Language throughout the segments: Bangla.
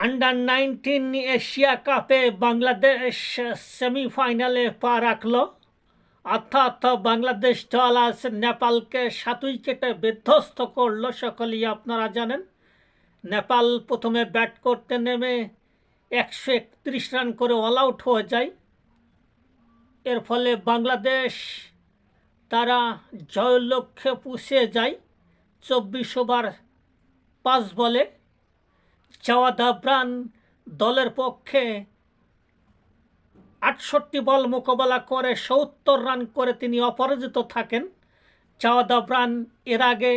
আন্ডার নাইনটিন এশিয়া কাপে বাংলাদেশ সেমিফাইনালে পা রাখল। অর্থাৎ বাংলাদেশ দল আজ নেপালকে সাত উইকেটে বিধ্বস্ত করল সকলেই, আপনারা জানেন। নেপাল প্রথমে ব্যাট করতে নেমে একশো একত্রিশ রান করে অল আউট হয়ে যায়। এর ফলে বাংলাদেশ তারা জয়ের লক্ষ্যে পুষে যায়। চব্বিশ ওভার পাঁচ বলে। জাওয়াদ আবরান দলের পক্ষে। আটষট্টি বল মোকাবেলা করে সত্তর রান করে তিনি অপরাজিত থাকেন। জাওয়াদ আবরান এর আগে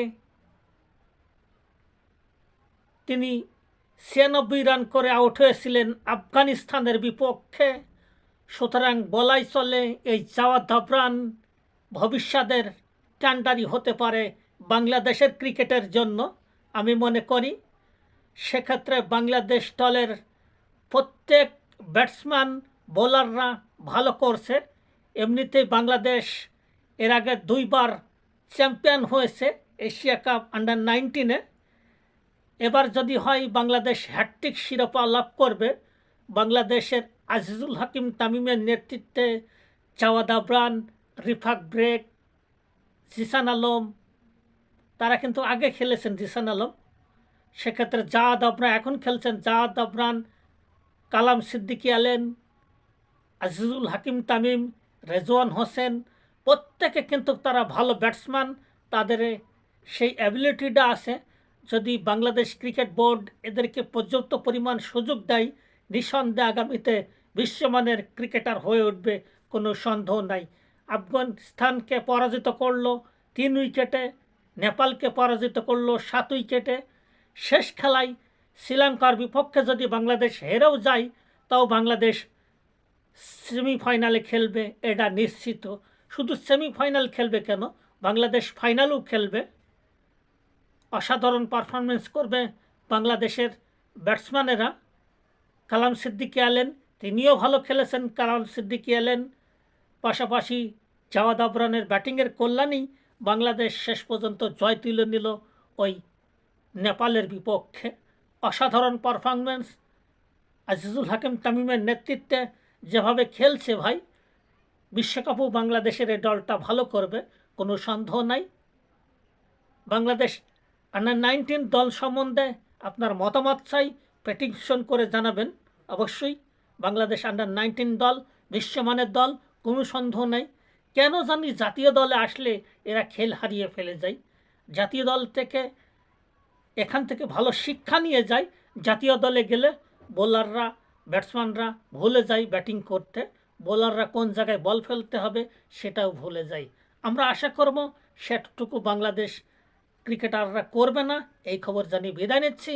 তিনি ছিয়ানব্বই রান করে আউট হয়েছিলেন আফগানিস্তানের বিপক্ষে। সুতরাং বলাই চলে এই জাওয়াদ আবরান ভবিষ্যতের ক্যান্ডারি হতে পারে বাংলাদেশের ক্রিকেটের জন্য, আমি মনে করি। সেক্ষেত্রে বাংলাদেশ দলের প্রত্যেক ব্যাটসম্যান, বোলাররা ভালো করছে। এমনিতেই বাংলাদেশ এর আগে দুইবার চ্যাম্পিয়ন হয়েছে এশিয়া কাপ আন্ডার নাইনটিনে এবার যদি হয় বাংলাদেশ হ্যাট্রিক শিরোপা লাভ করবে, বাংলাদেশের আজিজুল হাকিম তামিমের নেতৃত্বে চাওয়াদ আবরান রিফাক ব্রেক, জিসান আলম, তারা কিন্তু আগে খেলেছেন জিসান আলম। সেক্ষেত্রে জাহাদ আবরান এখন খেলছেন জাহাদ আবরান কালাম সিদ্দিকি আলেন আজিজুল হাকিম তামিম, রেজওয়ান হোসেন, প্রত্যেকে কিন্তু তারা ভালো ব্যাটসম্যান, তাদের সেই অ্যাবিলিটিটা আছে। যদি বাংলাদেশ ক্রিকেট বোর্ড এদেরকে পর্যাপ্ত পরিমাণ সুযোগ দেয়, নিঃসন্দেহে আগামীতে বিশ্বমানের ক্রিকেটার হয়ে উঠবে, কোনো সন্দেহ নাই। আফগানিস্তানকে পরাজিত করল, তিন উইকেটে, নেপালকে পরাজিত করল, সাত উইকেটে শেষ খেলায় শ্রীলঙ্কার বিপক্ষে যদি বাংলাদেশ হেরেও যায়, তাও বাংলাদেশ সেমিফাইনালে খেলবে, এটা নিশ্চিত। শুধু সেমিফাইনাল খেলবে কেন? বাংলাদেশ ফাইনালও খেলবে। অসাধারণ পারফরমেন্স করবে বাংলাদেশের ব্যাটসম্যানেরা। কালাম সিদ্দিকি আলেন তিনিও ভালো খেলেছেন কালাম সিদ্দিকি আলেন পাশাপাশি জাওয়াদ আবরানের ব্যাটিংয়ের কল্যাণেই বাংলাদেশ শেষ পর্যন্ত জয় তুলে নিল ওই নেপালের বিপক্ষে অসাধারণ পারফরমেন্স আজিজুল হাকিম তামিমের নেতৃত্বে যেভাবে খেলছে ভাই, বিশ্বকাপও বাংলাদেশের এই দলটা ভালো করবে, কোনো সন্দেহ নাই। বাংলাদেশ আন্ডার নাইনটিন দল সম্বন্ধে আপনার মতামত চাই পেটিশন করে জানাবেন। অবশ্যই বাংলাদেশ আন্ডার নাইনটিন দল, বিশ্বমানের দল, কোনো সন্দেহ নেই। কেন জানি জাতীয় দলে আসলে এরা খেল হারিয়ে ফেলে যায়। জাতীয় দল থেকে এখান থেকে ভালো শিক্ষা নিয়ে যায়। জাতীয় দলে গেলে বোলাররা, ব্যাটসম্যানরা ভুলে যায় ব্যাটিং করতে। বোলাররা কোন জায়গায় বল ফেলতে হবে সেটাও ভুলে যায়। আমরা আশা করব সেটুকু বাংলাদেশ ক্রিকেটাররা করবে না। এই খবর জানিয়ে বিদায় নিচ্ছি।